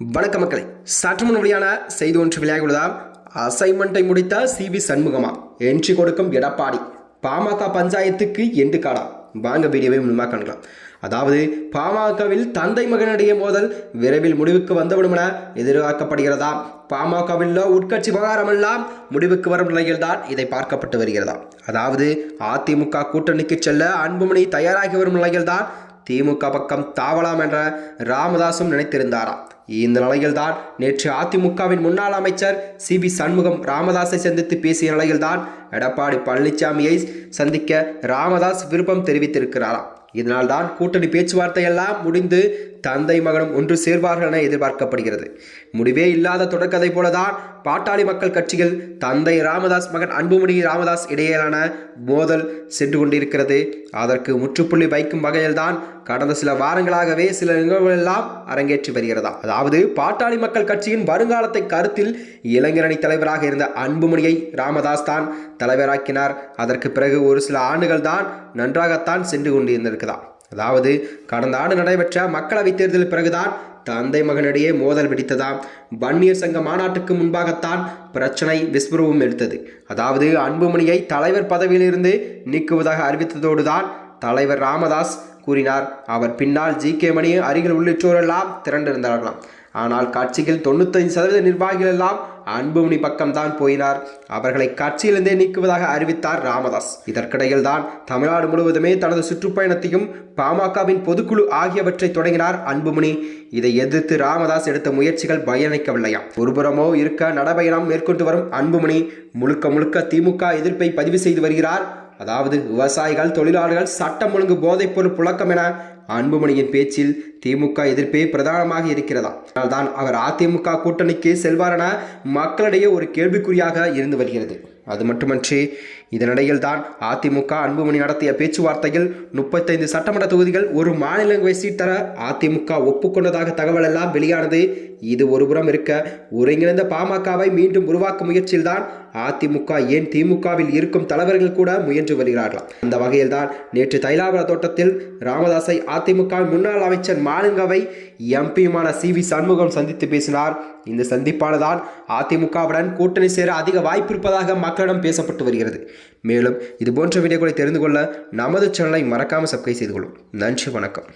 வணக்க மக்களை. சற்று முன் வெளியான செய்தி ஒன்று வெளியாகியுள்ளதால் அசைன்மெண்ட்டை முடித்த சிபி சண்முகமா என்ட்ரி கொடுக்கும் எடப்பாடி. பாமக பஞ்சாயத்துக்கு எண்டு காடா வாங்க வீடியோவை முன்மா காணலாம் அதாவது பாமகவில் தந்தை மகனிடையே மோதல் விரைவில் முடிவுக்கு வந்துவிடும் என எதிர்பார்க்கப்படுகிறதா? பாமகவில் உட்கட்சி விவகாரமெல்லாம் முடிவுக்கு வரும் நிலையில்தான் இதை பார்க்கப்பட்டு வருகிறதா? அதாவது அதிமுக கூட்டணிக்கு செல்ல அன்புமணி தயாராகி வரும் நிலையில்தான் திமுக பக்கம் தாவலாம் என்ற ராமதாசும் நினைத்திருந்தாராம். இந்த நிலையில்தான் நேற்று அதிமுகவின் முன்னாள் அமைச்சர் சி வி சண்முகம் ராமதாஸை சந்தித்து பேசிய நிலையில்தான் எடப்பாடி பழனிசாமியை சந்திக்க ராமதாஸ் விருப்பம் தெரிவித்திருக்கிறாராம். இதனால்தான் கூட்டணி பேச்சுவார்த்தை எல்லாம் முடிந்து தந்தை மகனும் ஒன்று சேர்வார்கள் என எதிர்பார்க்கப்படுகிறது. முடிவே இல்லாத தொடர்கதை போலதான் பாட்டாளி மக்கள் கட்சியில் தந்தை ராமதாஸ் மகன் அன்புமணி ராமதாஸ் இடையிலான மோதல் சென்று கொண்டிருக்கிறது. அதற்கு முற்றுப்புள்ளி வைக்கும் வகையில்தான் கடந்த சில வாரங்களாகவே சில நிகழ்வுகள் எல்லாம் அரங்கேற்றி வருகிறதா? அதாவது பாட்டாளி மக்கள் கட்சியின் வருங்காலத்தை கருத்தில் இளைஞரணி தலைவராக இருந்த அன்புமணியை ராமதாஸ் தான் தலைவராக்கினார். அதற்கு பிறகு ஒரு சில ஆண்டுகள் தான் நன்றாகத்தான் சென்று கொண்டிருந்திருக்குதா அதாவது கடந்த ஆண்டு நடைபெற்ற மக்களவைத் தேர்தல் பிறகுதான் தந்தை மகனிடையே மோதல் வெடித்ததாம். வன்னியர் சங்க மாநாட்டுக்கு முன்பாகத்தான் பிரச்சனை விஸ்வரூபம் எடுத்தது. அதாவது அன்புமணியை தலைவர் பதவியிலிருந்து நீக்குவதாக அறிவித்ததோடு தான் தலைவர் ராமதாஸ் கூறினார். அவர் பின்னால் ஜி கே மணி அருகில் உள்ளிட்டோரெல்லாம் திரண்டிருந்தார்களாம். ஆனால் கட்சியில் தொண்ணூத்தைந்து சதவீத நிர்வாகிகள் எல்லாம் அன்புமணி பக்கம்தான் போயினார். அவர்களை கட்சியிலிருந்தே நீக்குவதாக அறிவித்தார் ராமதாஸ். இதற்கிடையில் தான் தமிழ்நாடு முழுவதுமே தனது சுற்றுப்பயணத்தையும் பாமகவின் பொதுக்குழு ஆகியவற்றை தொடங்கினார் அன்புமணி. இதை எதிர்த்து ராமதாஸ் எடுத்த முயற்சிகள் பயணிக்கவில்லையா ஒருபுறமோ இருக்க நடபயணம் மேற்கொண்டு வரும் அன்புமணி முழுக்க முழுக்க திமுக எதிர்ப்பை பதிவு செய்து வருகிறார். அதாவது விவசாயிகள் தொழிலாளர்கள் சட்டம் ஒழுங்கு போதைப்பொருள் புழக்கம் என அன்புமணியின் பேச்சில் திமுக எதிர்ப்பே பிரதானமாக இருக்கிறதா? அதனால்தான் அவர் அதிமுக கூட்டணிக்கு செல்வாரென மக்களிடையே ஒரு கேள்விக்குறியாக இருந்து வருகிறது. அது மட்டுமன்றி இதனிடையில் தான் அதிமுக அன்புமணி நடத்திய பேச்சுவார்த்தையில் முப்பத்தைந்து சட்டமன்ற தொகுதிகள் ஒரு மாநிலங்களை சீட்டர அதிமுக ஒப்புக்கொண்டதாக தகவல் எல்லாம் வெளியானது. இது ஒருபுறம் இருக்க ஒருங்கிணைந்த பாமகவை மீண்டும் உருவாக்கும் முயற்சியில் தான் அதிமுக ஏன் திமுகவில் இருக்கும் தலைவர்கள் கூட முயன்று வருகிறார்களாம் அந்த வகையில்தான் நேற்று தைலாபுர தோட்டத்தில் ராமதாஸை அதிமுக முன்னாள் அமைச்சர் மாலிங்கவை எம்பியுமான சி வி சண்முகம் சந்தித்து பேசினார். இந்த சந்திப்பானதான் அதிமுகவுடன் கூட்டணி சேர அதிக வாய்ப்பு இருப்பதாக மக்களிடம் பேசப்பட்டு வருகிறது. மேலும் இது போன்ற வீடியோக்களை தெரிந்து கொள்ள நமது சேனலை மறக்காமல் சப்ஸ்கிரைப் செய்து கொள்ளும். நன்றி வணக்கம்.